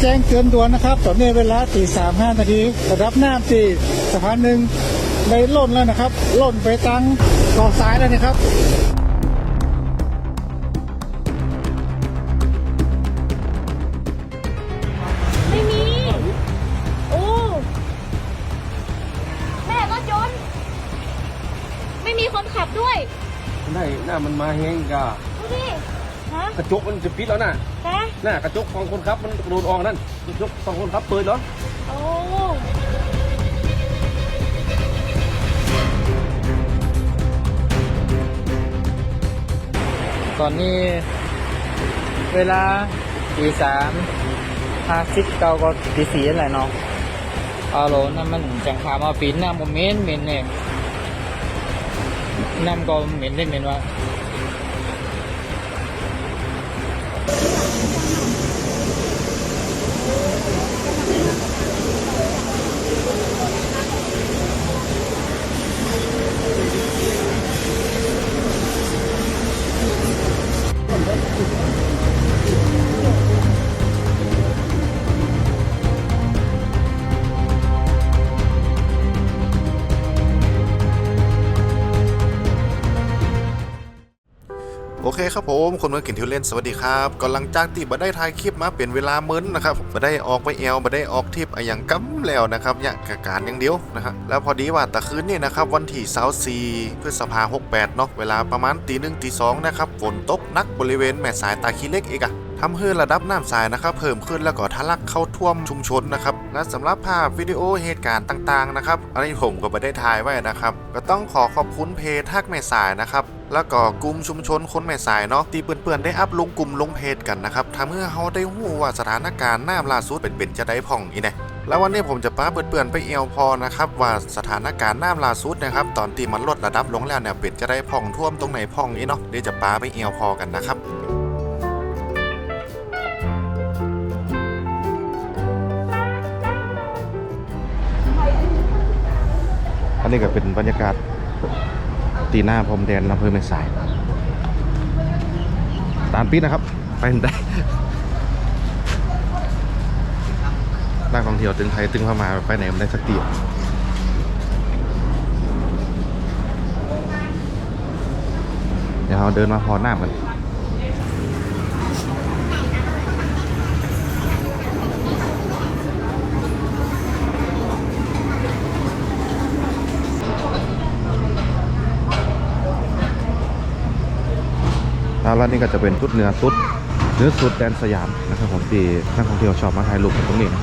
แจ้งเตือนด่วนนะครับตอนนี้เวลาตีสามห้านาทีระดับน้ำที่สะพานหนึ่งได้ล่นแล้วนะครับ ล่นไปตังต่อซ้ายแล้วนะครับไม่มีโอ้แม่รถยนต์ไม่มีคนขับด้วย ได้ หน้ามันมาแห้งกะดูดิฮะ กระจกมันจะปิดแล้วน่ะจ้าหน้ากระจกของคนขับมันโดนออกนั่นกระจกของคนขับเปิดเหรอโอ้ตอนนี้เวลาตีสามห้าสิบเก้าก็ตีสี่อะไรเนาะเอาโหลนั่นมันจังขามาปีนน้ำก็เหม็นเหม็นเนี่ยน้ำก็เหม็นได้เหม็นว่า ครับผมคนเมืองกินทิวเล่นสวัสดีครับกำลังจากที่บัได้ถ่ายคลิปมาเปลี่ยนเวลาเมินนะครับบัได้ออกไปแอลบัได้ออกทิปอะอย่างกำแล้วนะครับเนี่ยกการอย่างเดียวนะฮะแล้วพอดีว่าตะคืนนี่นะครับวันที่เสาร์สี่พฤษภาหกแปดเนาะเวลาประมาณตีหนึ่งตีสองนะครับฝนตกนักบริเวณแม่สายตาคีเล็กอีกอะ ทำให้ระดับน้ำทรายนะครับเพิ่มขึ้นแล้วก็ทะลักเข้าท่วมชุมชนนะครับและสำหรับภาพวิดีโอเหตุการณ์ต่างๆนะครับอันนี้ผมก็ไม่ได้ถ่ายไว้นะครับ ก็ต้องขอขอบคุณเพจทักแม่สายนะครับแล้วก็กลุ่มชุมชนคนแม่สายเนาะที่เพื่อนๆได้อัพลงกลุ่มลงเพจกันนะครับทำให้เขาได้หู้ว่าสถานการณ์น้ำล่าสุดเป็นเป็นจะได้พ่องอีแน่แล้ววันนี้ผมจะป้าเพื่อนๆไปเอวพอนะครับว่าสถานการณ์น้ำล่าสุดนะครับตอนที่มันลดระดับลงแล้วเนี่ยเป็นจะได้พ่องท่วมตรงไหนพ่องอีเนาะเดี๋ยวจะป้าไปเอวพอกันนะครับ นนี้ก็เป็นบรรยากาศตีหน้าพรมแดนอำเภอแม่สายตานปิดนะครับ ไปได้นักท่องเที่ยวตึงไทยตึงพม่าไปไหนมันได้สักตียวเดี๋ยวเราเดินมาพอหน้ามัน แล้วร้านนี้ก็จะเป็นชุดเนื้อสุดเนื้อสุดแดนสยามนะครับผมที่นักท่องเที่ยวชอบมาถ่ายรูปตรงนี้นะ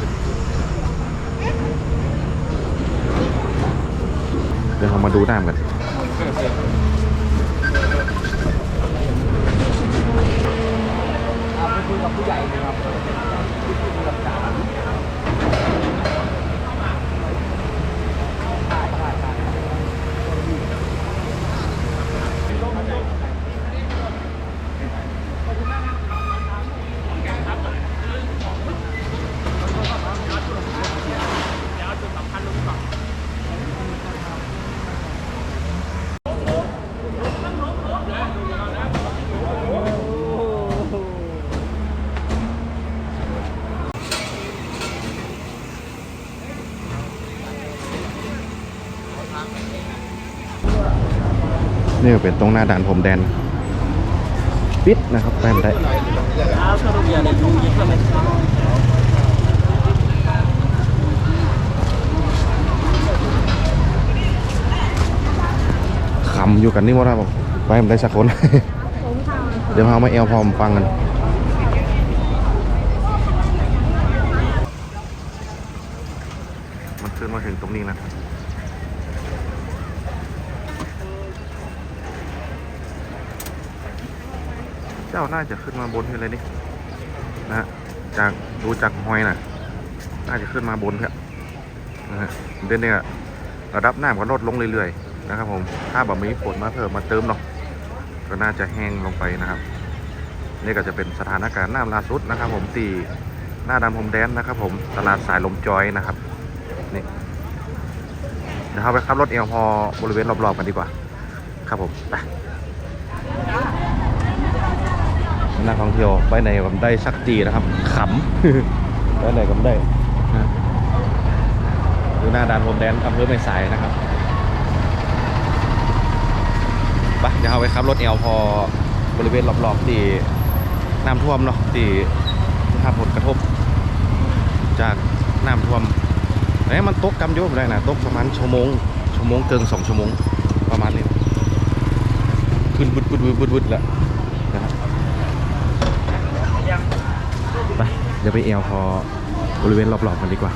เดี๋ยวเรามาดูน้ำกันไปคุยกับผู้ใหญ่นะครับ นี่ก็เป็นตรงหน้าด่านผมแดน ปิดนะครับไปไม่ได้ครับถ้าเราอยากได้ดูยิ่งก็ไม่ขำอยู่กันนี่ว่าผมไปไม่ได้สักคน เดี๋ยวเรามาเอลพร้อมฟังกันมันขึ้นมาถึงตรงนี้แล้วครับ จ้าน่าจะขึ้นมาบนให้เลยนี่นะจากดูจากหอยน่ะ น่าจะขึ้นมาบนครับนะฮะเดี๋ยวนี้ระดับน้ำก็ลดลงเรื่อยๆนะครับ ผมถ้าแบบมีฝนมาเพิ่มมาเติมเนาะก็น่าจะแห้งลงไปนะครับ นี่ก็จะเป็นสถานการณ์น้ำล่าสุดนะครับ ผมตีหน้าดำพรมแดนนะครับ ผมตลาดสายลมจอยนะครับนี่เดี๋ยวเราไปขับรถเอลพอบริเวณรอบๆกันดีกว่า ครับผมไป นักท่องเที่ยวไปไหนผมได้สักจีนะครับขำไปไหนก็ไม่ได้นะดูหน้าด่านพรมแดนอำเภอแม่สายนะครับไปเดี๋ยวเอาไปขับรถเอลพอบริเวณรอบๆที่น้ำท่วมเนาะที่ได้รับผลกระทบ จากน้ำท่วมไอ้มันตกกำโยบได้นะตกประมาณชั่วโมงชั่วโมงเกินสองชั่วโมงประมาณนี้นะขึ้นบุดบุดบุดบุดบุดแล้วนะครับไปเดี๋ยวไปเอลพอบริเวณรอบๆกันดีกว่า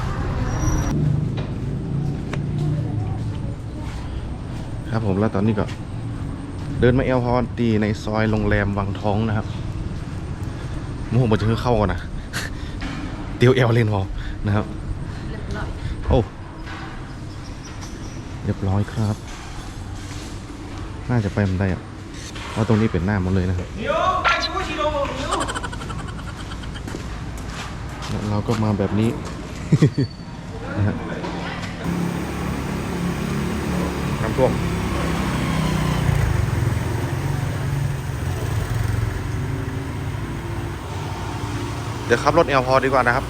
ครับผมแล้วตอนนี้ก็ เดินมาเอลพอดีในซอยโรงแรมวังท้องนะครับโมโหมจะเข้ากันนะเตียวเอลเลนพอนะครับโอ้เรียบร้อยครับ น่าจะไปมันได้อะเพราะตรงนี้เป็นหน้าหมดเลยนะครับแล้ว เราก็มาแบบนี้ นะฮะน้ำท่วมเดี๋ยวขับรถเอลพอดีกว่านะครับ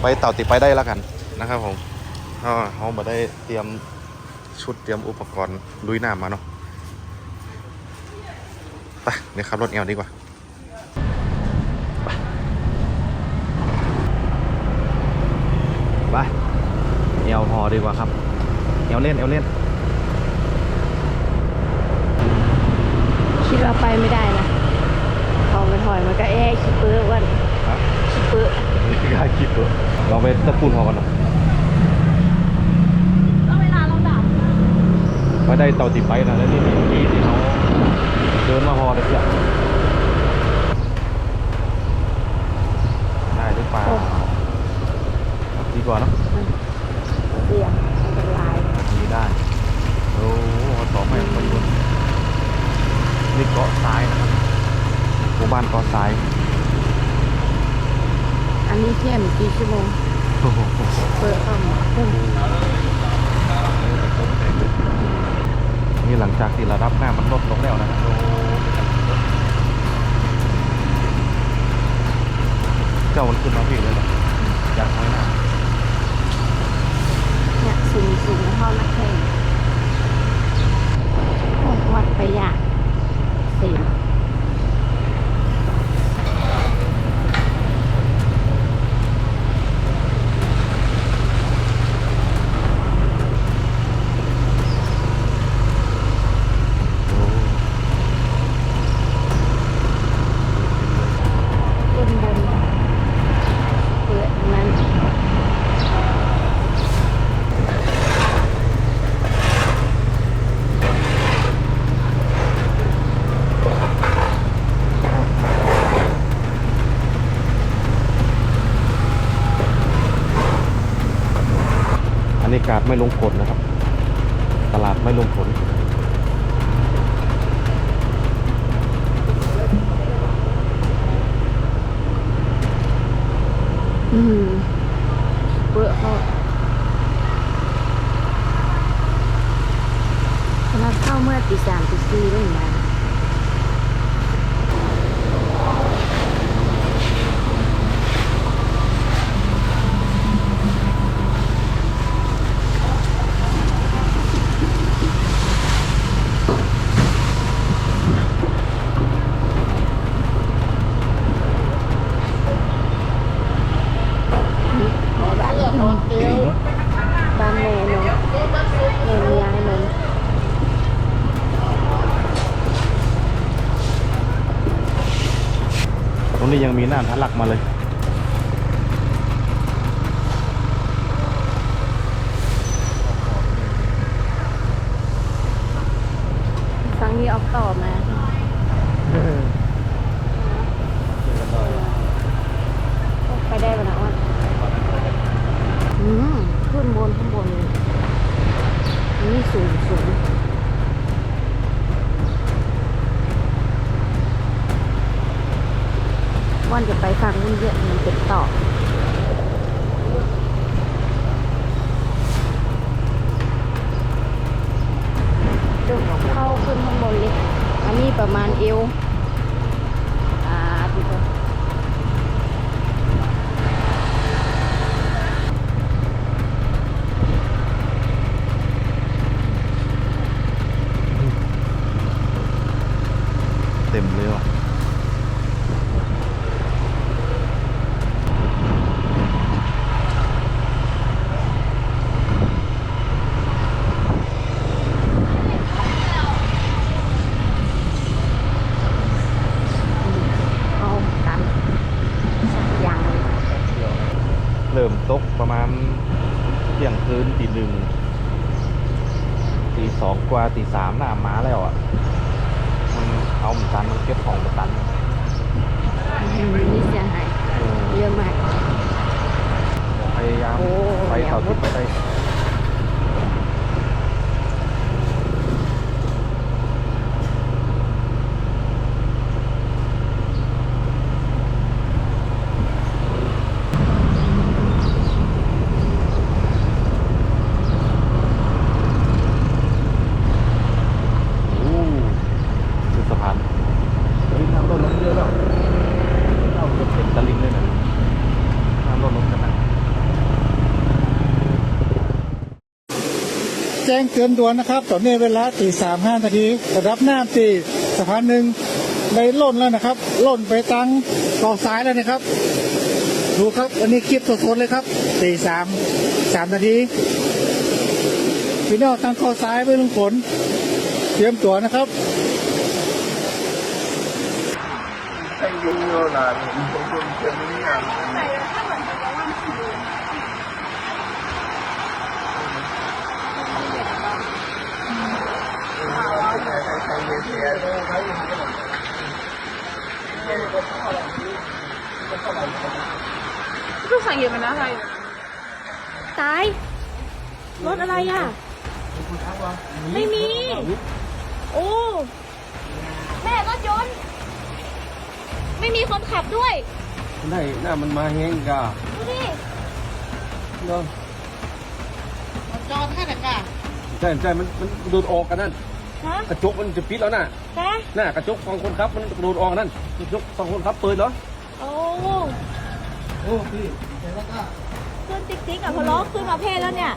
ไปเต่าติดไปได้แล้วกันนะครับผมเพราะว่าเขามาได้เตรียมชุดเตรียมอุปกรณ์ลุยน้ำมาเนาะไปเดี๋ยวขับรถเอลดีกว่าไป ไปเอลพอดีกว่าครับเอลเล่นเอลเล่นคิดว่าไปไม่ได้นะพอไปถอยมันก็แอ้ขี้เปื้ออ้วันครับขี้เปื้อไม่กล้าคิดเลยเราไปตะปูนพอกันเนาะก็เวลาเราดับไปได้เต่าติดไปนะแล้วนี่มีที่ที่เขาเดินมาพอเลยเพื่อนได้หรือเปล่าดีกว่าเนาะ เสี่ยงอันตราย นี่ได้ โอ้โหต่อไปไปบนนี่เกาะซ้ายนะครับหมู่บ้านเกาะซ้าย อันนี้เที่ยงกี่ชั่วโมง โอ้โห เปิดเข้ามาพุ่ง นี่หลังจากที่ระดับน้ำมันลดลงแล้วนะครับโอ้ เจ้ามันขึ้นมาพี่เลยเหรออยากน้อยหน้าเนี่ยสูงสูงเท่านักแข่งโอ้วัดไปยากเสียง โอ้ ขึ้นบนเปิดนั้น อันนี้การด ไม่ลงกดนะครับ ตลาดไม่ลงผล อืมเปิดเข้าขนาดเข้าเมื่อตีสามตีสี่ได้ยังไง บ้านนมบ้านแม่นมแม่มียายนม ตรงนี้ยังมีน้าทะลักมาเลย ฟังนี้ออกต่อมาไปได้ปะนะอ้วันอืมขึ้นบนข้างบนเลยนี่สูงสูง วันจะไปฟังมันเยอะมันเป็นต่อดูเข้าขึ้นข้างบนเลย อันนี้ประมาณเอว อ่าดูก่อน เริ่ม ตกประมาณเที่ยงคืนตีหนึ่งตีสองกว่าตีสามน้ำมาแล้วอะ มันเอาเหมือนกันมันเก็บของมาตันนี่เสียหายเออเยอะมากพยายามโอ้ไปเท่าที่ไปได้ โอ้คือสะพานเฮ้ยน้ำลดลงเยอะแล้วเราเกือบเต็มตะลิงเลยนะน้ำลดลงขนาด แจ้ งเตือนด่วนนะครับตอนนี้เวลาตีสามห้านาทีระดับน้ำตีสะพานหนึ่งได้ล่นแล้วนะครับ ล่นไปตั้งต่อซ้ายแล้วนะครับ ดูครับอันนี้คลิปสดๆเลยครับตีสามสามนาทีพี่น้องทางข้อซ้ายไปลุงฝนเตรียมตัวนะครับลูก สั่งเยอะมันอะไร ตาย รถอะไรอะ ไม่มี โอ้ แม่รถยนต์ ไม่มีคนขับด้วยได้หน้ามันมาแห้งกะดูดิเนาะจอดแค่ไหนกะใช่ใช่มันมันโดดออกกันนั่น ฮะกระจกมันจะปิดแล้วน่ะแกหน้ากระจกฝั่งคนขับมันโดดออกนั่นกระจกฝั่งคนขับเปิดเหรอโอ้โอ้พี่ขึ้นติ๊กติ๊กอะพอล้อขึ้นมาเพศแล้วเนี่ย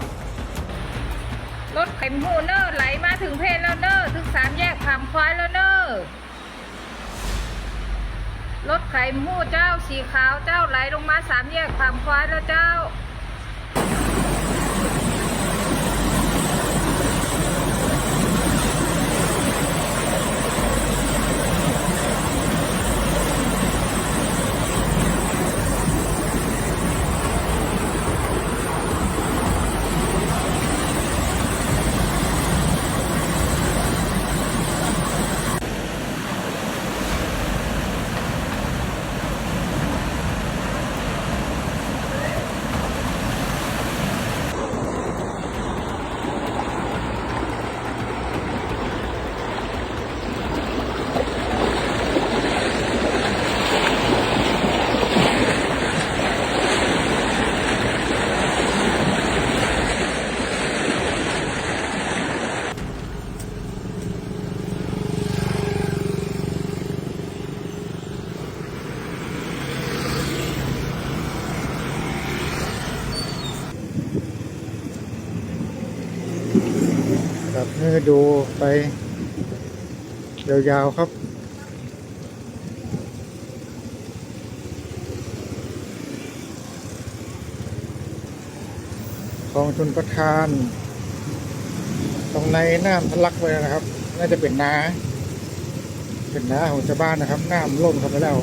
รถเข็มหูเนอร์ไหลมาถึงเพศแล้วเนอร์ถึงสามแยกผามควายแล้วเนอร์รถไข่หูเจ้าสีขาวเจ้าไหลลงมาสามแยกผามควายแล้วเจ้า ดูไป ยาวๆครับ กองทุนประทาน ตรงในน้ำทะลักไปแล้วนะครับ น่าจะเป็นนาเป็นนาของชาวบ้านนะครับ น้ำล่มเข้าไปแล้ว